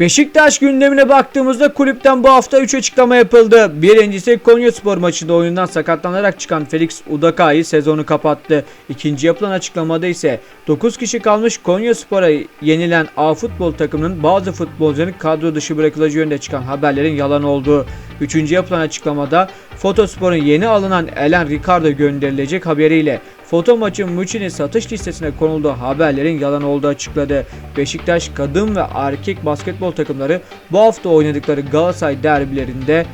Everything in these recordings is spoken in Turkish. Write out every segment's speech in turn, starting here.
Beşiktaş gündemine baktığımızda kulüpten bu hafta 3 açıklama yapıldı. Birincisi Konyaspor maçında oyundan sakatlanarak çıkan Felix Udakay sezonu kapattı. İkinci yapılan açıklamada ise 9 kişi kalmış Konyaspor'a yenilen A futbol takımının bazı futbolcuların kadro dışı bırakılacağı yönünde çıkan haberlerin yalan olduğu. Üçüncü yapılan açıklamada Fotospor'un yeni alınan Elen Ricardo gönderilecek haberiyle Foto maçın Muçi'nin satış listesine konulduğu haberlerin yalan olduğu açıkladı. Beşiktaş kadın ve erkek basketbol takımları bu hafta oynadıkları Galatasaray derbilerinde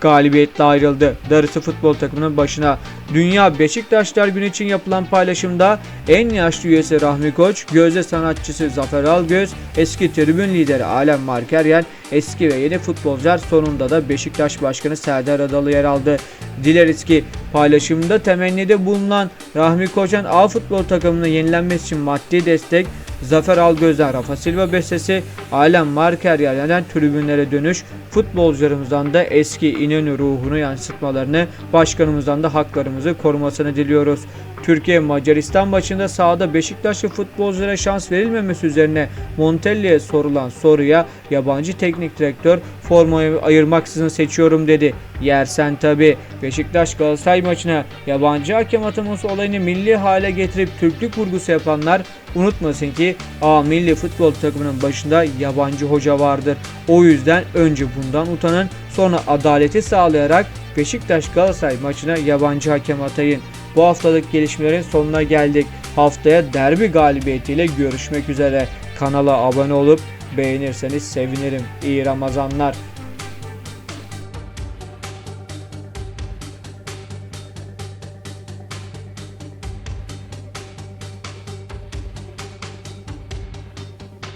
galibiyetle ayrıldı. Darısı futbol takımının başına. Dünya Beşiktaşlar günü için yapılan paylaşımda en yaşlı üyesi Rahmi Koç, gözde sanatçısı Zafer Algöz, eski tribün lideri Alem Markeryen, eski ve yeni futbolcular sonunda da Beşiktaş Başkanı Serdar Adalı yer aldı. Dileriz ki paylaşımda temennide bulunan Rahmi Koç'un A futbol takımının yenilenmesi için maddi destek, Zafer Algöz'den Rafa Silva bestesi, Alem Marker yerlerden tribünlere dönüş, futbolcularımızdan da eski İnönü ruhunu yansıtmalarını, başkanımızdan da haklarımızı korumasını diliyoruz. Türkiye Macaristan maçında sahada Beşiktaşlı futbolculara şans verilmemesi üzerine Montella'ya sorulan soruya yabancı teknik direktör formayı ayırmaksızın seçiyorum dedi. Yersen tabi Beşiktaş Galatasaray maçına yabancı hakem ataması olayını milli hale getirip Türklük vurgusu yapanlar unutmasın ki A milli futbol takımının başında yabancı hoca vardır. O yüzden önce bundan utanın sonra adaleti sağlayarak Beşiktaş Galatasaray maçına yabancı hakem atayın. Bu haftalık gelişmelerin sonuna geldik. Haftaya derbi galibiyetiyle görüşmek üzere. Kanala abone olup beğenirseniz sevinirim. İyi Ramazanlar.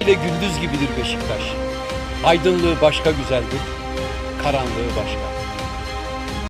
ile gündüz gibidir Beşiktaş. Aydınlığı başka güzeldir, karanlığı başka.